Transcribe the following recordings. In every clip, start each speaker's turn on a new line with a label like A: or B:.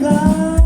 A: ครับ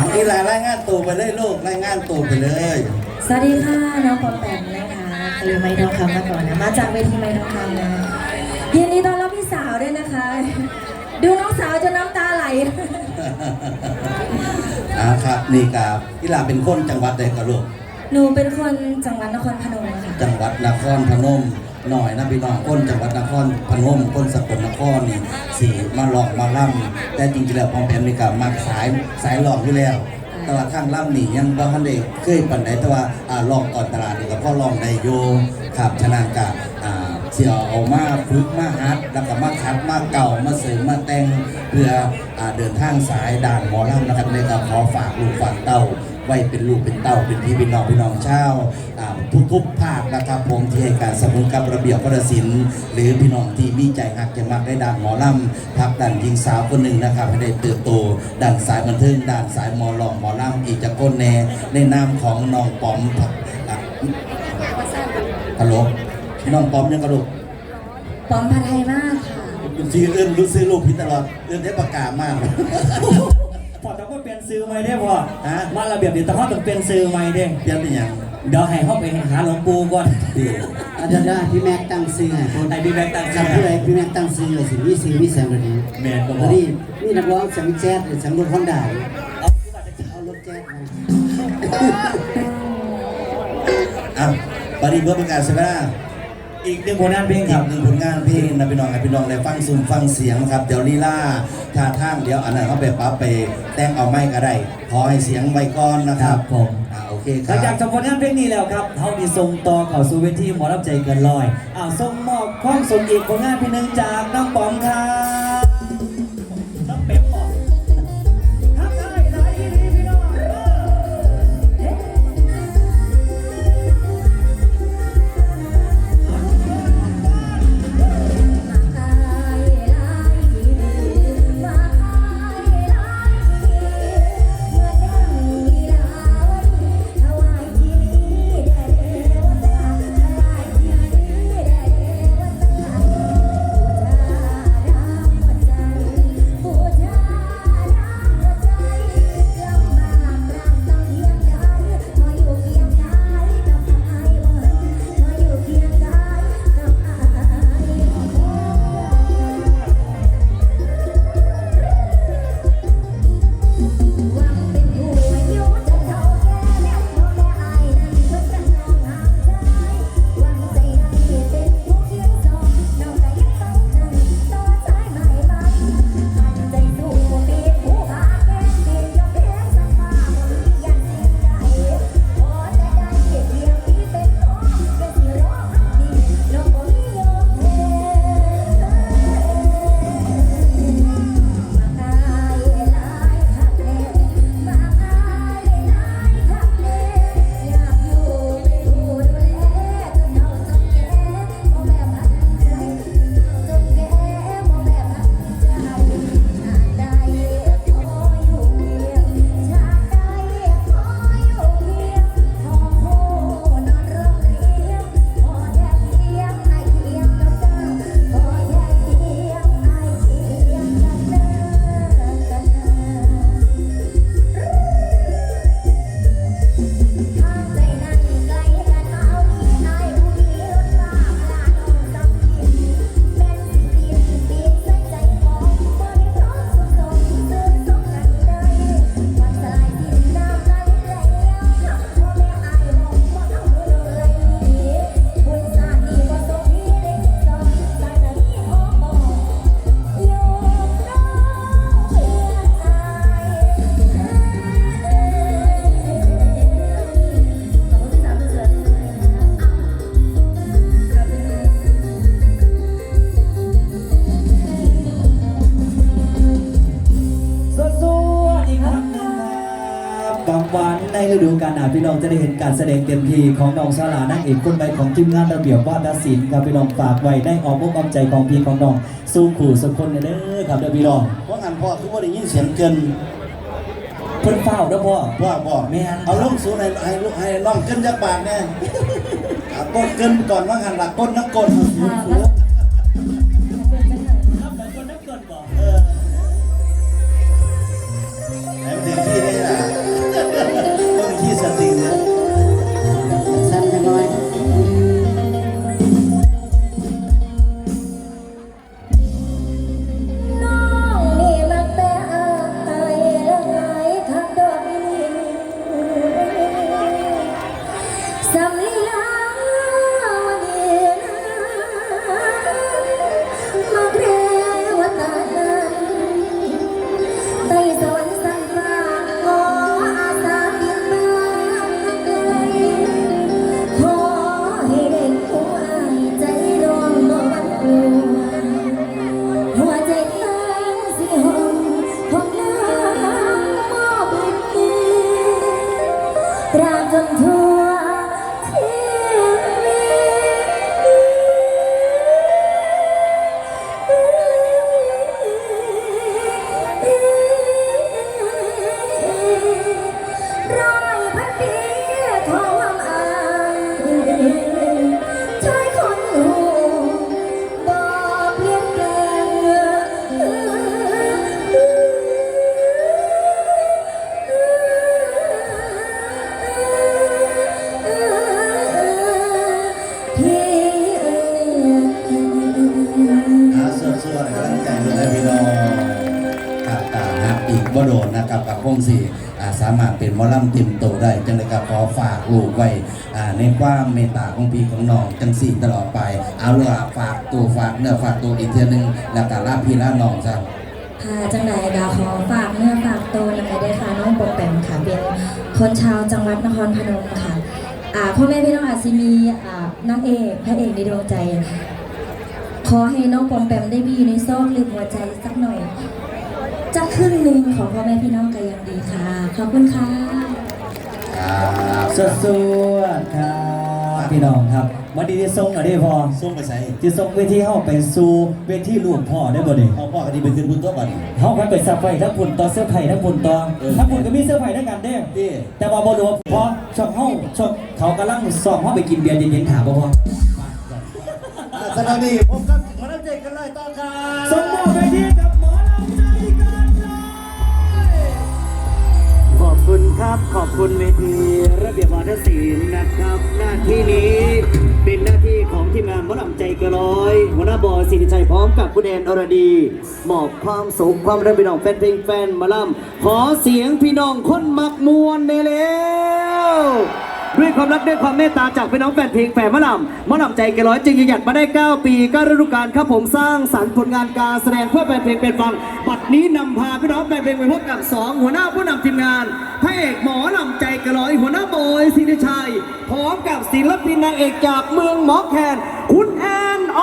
A: อะ
B: นี่รา
C: ยรายงานตัวไปเลยลูกราย
A: งานตัวไปเลย
C: สวัสดีค่ะน้องปอมแปมนะคะหรือไม่ทองคำมาก่อนนะมาจากเวทีไม่ทองคำนะยินดีต้อนรับพี่สาวด้วยนะคะ ดูน้องสาวจนน้ำตาไหล
A: อ่าครับนี่กับกีฬาเป็นคนจังหวัดใดกับลูก
C: หนูเป็นคนจังหวัดนครพนมค่ะ
A: จังหวัดนครพนม หน่อยนะพี่น้องคนจังหวัดนครพนมคนสกลนครนี่สีมาหลอกมาล่ำแต่จริงๆแล้วพอมแปมนี่ก็มาสายสายหลอกอยู่แล้ว แต่ว่าข้างล่ำนี่ยังบ่ทันได้เคยปันใดแต่ว่าอ่าลองก่อนตลาดนี่ก็พอลองได้อยู่ครับฉะนั้นก็อ่าเสียเอามาฝึกมาฮัดแล้วก็มาคัดมาเก่ามาเสริมมาแต่งเพื่ออ่าเดินทางสายด่านหมอล่ำนะครับในก็ขอฝากลูกฝากเต้า ไว้เป็นลูกเป็นเต้าเป็นพี่เป็นน้องพี่น้องเช่าวอ่าทุกๆภาคนะครับผมที่ให้การสนับสนุนกับระเบียบวัฒนศิลป์หรือพี่น้องที่มีใจหักจะมักได้ด้านหมอลำพักดันยิงสาวคนหนึ่งนะครับให้ได้เติบโตด้านสายบันเทิงด้านสายหมอหลอกหมอลำอีกจะก้นแน่ในนามของน้องปอมผักอะฮัลโหล
C: น้องปอมยังกระดูก
A: ปอมพันไทยมากค่ะ
C: ซีเอื้นรู้ซื้อรูปพิดตลอดเอื้นได้ประกาศมาก
D: พอต้องเปลี่ยนซื้อใหม่ได้พอ
C: ฮะ
D: มาระเบียบเดี๋ยวต้องต้องเปลี่ยนซื้อใหม่เด้
C: เปลี่ยนเป็นหยัง
D: เดี๋ยวให้เขาไปหาหลวงปู่ก่อน
C: ดี
E: อาจารย์ได้พี่แม็กตั้งซื้อให้คน
D: ไอ้พี่แบงค์ตั้ง
E: จำผู้ใดพี่แม็กตั้งซื้อเลยสิมีซื้อมีแสงเลยนี้
D: แมนก็บ
E: แล้
D: อ
E: ว
D: ก
E: นี่มีนักร้องเสียงแจ๊สหรือเสียงรถฮอนด้า
D: เอา
E: เอารถแจ๊สมา
C: อะปฏิเพื่อประกาศใช่ไหมล่ะ
D: อีกหนึ่งผลงานเพลง
C: อี
D: ครั
C: ก
D: บ
C: หนึ่งผลงานเพลงนะพี่น้องให้พี่น้องได้ฟังซูมฟังเสียงนะครับเดี๋ยวลีลาท่าทางเดี๋ยวอันนั้นเขาไปปรับไปแต่งเอาไม่ก็ได้ขอให้เสียงไว้ก่อนนะครับ
D: ผม
C: อ่าโอเคค
D: หลั
C: รั
D: งจาก
C: บ
D: จบผลงานเพลงนี้แล้วครับเขามีส่งต่อเข้าสู่เวทีหมอรับใจเกินร้อยอ้าวส่งมอบความส่งอีกผ
A: ลงานเพลงหนึ่งจากน้องปอมครับ
D: ดูกาลหนาวพี่น้องจะได้เห็นการแสดงเต็มที่ของน้องสลานักเอกคนใหม่ของทีมงานระเบียบวาทศิลป์ครับพี่น้องฝากไว้ได้ออกมุกออมใจของพี่ของน้องสู้ขู่สุกคนเด้อครับเด้อพี่น้อง
C: เพราะงานพ่อคือว่าได้ยินเสียงเกิน
D: เพิ่นเฝ้าเด้อพ่อ
C: ว่าบอก
D: แม่น
C: เอาลูกสูนให้ให้ลูกให้น้องเกินจักบาทแน่อะก้นเกินก่อนว่างานหลักก้นนักก้น
A: ด้ว
C: ยนะพี่น้องกับกาฮักอีกบ่โดนนะครับกับพงสี่สามารถเป็นมอลำเต็มโตได้จังเลยกับขอฝากลูกไว้ในความเมตตาของพี่ของน้องจังสี่ตลอดไป เอาล่ะฝากตัวฝากเนื้อฝากตัวอีกเทียหนึงแล้วก็ลาพี่ลาน้องจ้ะ
A: ค่ะจังใดดาขอฝากเนื้อฝากตัวนะคะด้ค่ะน้องปอมแปมค่ะเป็นคนชาวจังหวัดนครพนมค่ะพ่อแม่พี่น้องอาจจะมีนางเอกพระเอกในดวงใจ ขอให้น้องปอมแปมได้มีในซอกลึกหัวใจสักหน่อยจะครึ่งหนึ่งของพ่อแม่พี่น้องก็ยังดีค่ะ ขอบคุณค่ะ
C: ครับ
D: สดสวดครับพี่น้องครับวันนี้ที่ส่งหน่อยได้พอ
C: ส่งไปใส่
D: จะส่งเวทีเข้าไปสู่เวทีลูกพ่อได้บ่เนี่ย
C: พ่อพ่อคดีไปขึ้นบุญตัวบัดน
D: เขาพันไปสับไฟทั้งปุ่นต่อเสื้อไผ่ทั้งปุ่นต่อ
C: เออ
D: ทั้งปุ่นก็มีเสื้อไผ่ทั้งกันเด้
C: ที่
D: แต่ว่าบ่รู้ว่าเพราะช่องห้องช่องเขากำลังสอบห้องไปกินเบียร์เย็นๆถามบ่พอ
C: สนามนี้ผมกับขอรับใจกันเลยต่อครับ
D: สมมติเวทีกับหมอลำใจกันเลยขอบคุณครับขอบคุณเวทีระเบียบวาทศิลป์นะครับ หน้าที่นี้เป็นหน้าที่ของทีมงานหมอลำใจกระร้อยหัวหน้าบอยสิริชัยพร้อมกับคุณแดนอรดีมอบความสุขความรักพี่น้องแฟนเพลงแฟนหมาลำขอเสียงพี่น้องคนมักมวนเร็ว ด้วยความรักด้วยความเมตตาจากพี่น้องแฟนเพลงแฟนหมะลำมะลำใจเกร้อยจึงยืนหยัดมาได้ 9 ปี9ฤดูกาลครับผมสร้างสรรค์ผลงานการแสดงเพื่อแฟนเพลงเป็นฟังบัดนี้นำพาพี่น้องแฟนเพลงไปพบกับ 2 หัวหน้าผู้นำทีมงานพระเอกหมอลำใจเกร้อยหัวหน้าโบอยสิริชัยพร้อมกับศิลปินนางเอกจากเมืองหมอแคนคุณแอนอ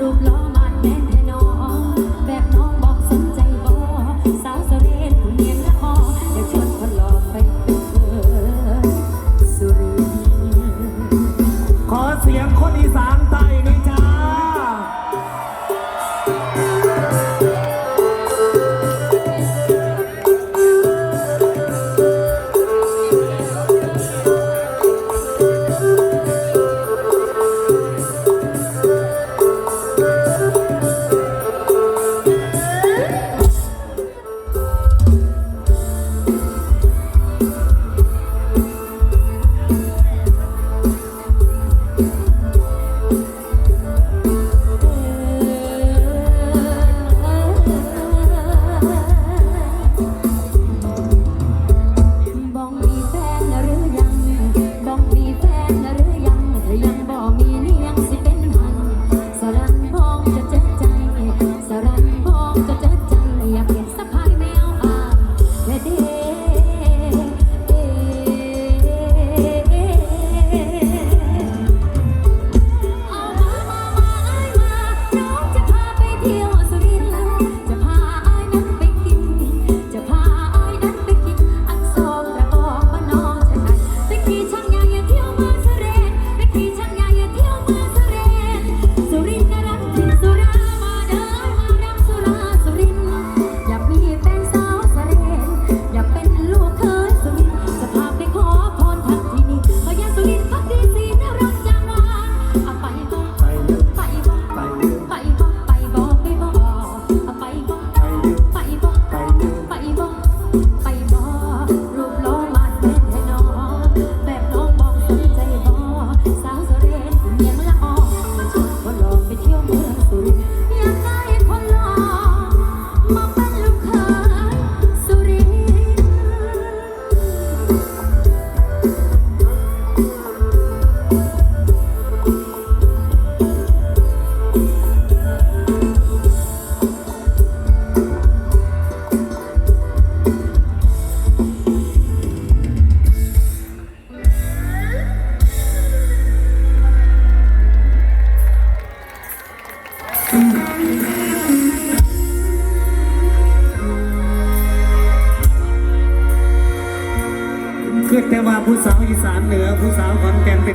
D: รูป
F: ล้อมันแน่